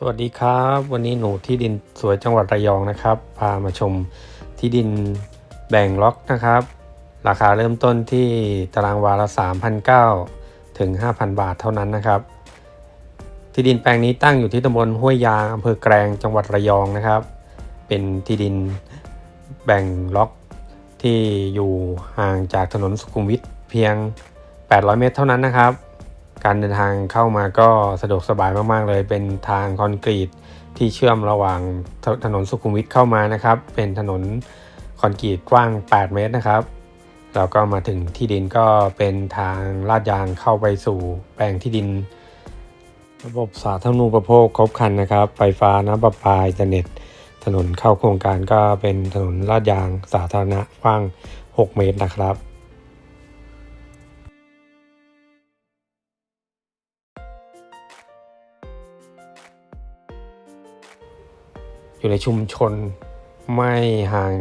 สวัสดีครับ วันนี้หนูที่ดินสวยจังหวัดระยองนะครับ พามาชมที่ดินแบ่งล็อกนะครับ ราคาเริ่มต้นที่ตารางวาละ3,900ถึง 5,000 บาทเท่านั้นนะครับ ที่ดินแปลงนี้ตั้งอยู่ที่ตำบลห้วยยางอำเภอแกลงจังหวัดระยองนะครับ เป็นที่ดินแบ่งล็อกที่อยู่ห่างจากถนนสุขุมวิทเพียง 800 เมตรเท่านั้นนะครับ การเดินทางเข้ามาก็สะดวกสบายมากๆเลย เป็นทางคอนกรีตที่เชื่อมระหว่างถถนนสุขุมวิทเข้ามานะครับ เป็นถนนคอนกรีตกว้าง 8 เมตรนะครับแล้วก็มาถึงที่ดินก็เป็นทางลาดยางเข้าไปสู่แปลงที่ดิน ระบบสาธารณูปโภคครบครันนะครับ ไฟฟ้าน้ำประปาอินเทอร์เน็ต ถนนเข้าโครงการก็เป็นถนนลาดยางสาธารณะกว้าง 6 เมตรนะครับ อยู่ในชุมชน ไม่ห่าง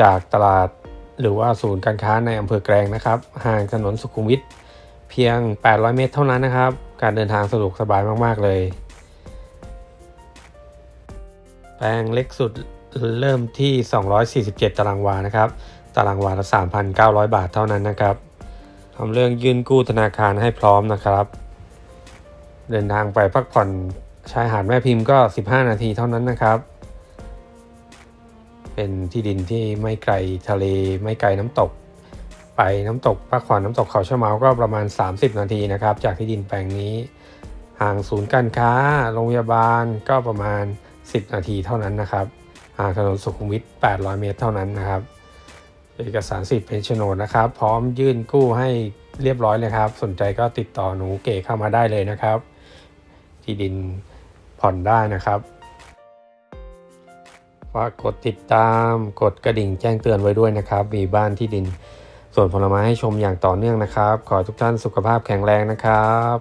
จากตลาด หรือว่าศูนย์การค้าในอำเภอแกลงนะครับ ห่างถนนสุขุมวิทเพียง 800 เมตรเท่านั้นนะครับ การเดินทางสะดวกสบายมาก ๆ เลย แปลงเล็กสุดเริ่มที่ 247 ตารางวานะครับ ตารางวาละ 3,900 บาทเท่านั้นนะครับทำเรื่องยื่นกู้ธนาคารให้พร้อมนะครับ เดินทางไปพักผ่อนชายหาดแม่พิมพ์ก็ 15 นาทีเท่านั้นนะครับ เป็นที่ดินที่ไม่ไกลทะเลไม่ไกลน้ำตก ไปน้ำตกพักผ่อนน้ำตกเขาชะเมาก็ประมาณ 30 นาทีนะครับ จากที่ดินแปลงนี้ ห่างศูนย์การค้า โรงพยาบาลก็ประมาณ 10 นาทีเท่านั้นนะครับห่างถนนสุขุมวิท 800 เมตรเท่านั้นนะครับ เอกสารสิทธิ์เป็นโฉนดนะครับ พร้อมยื่นกู้ให้เรียบร้อยเลยครับ สนใจก็ติดต่อหนูเก๋เข้ามาได้เลยนะครับ ที่ดินผ่อนได้นะครับ ฝากกดติดตามกดกระดิ่งแจ้งเตือนไว้ด้วยนะครับ มีบ้านที่ดิน ส่วนผลไม้ให้ชมอย่างต่อเนื่องนะครับ ขอทุกท่านสุขภาพแข็งแรงนะครับ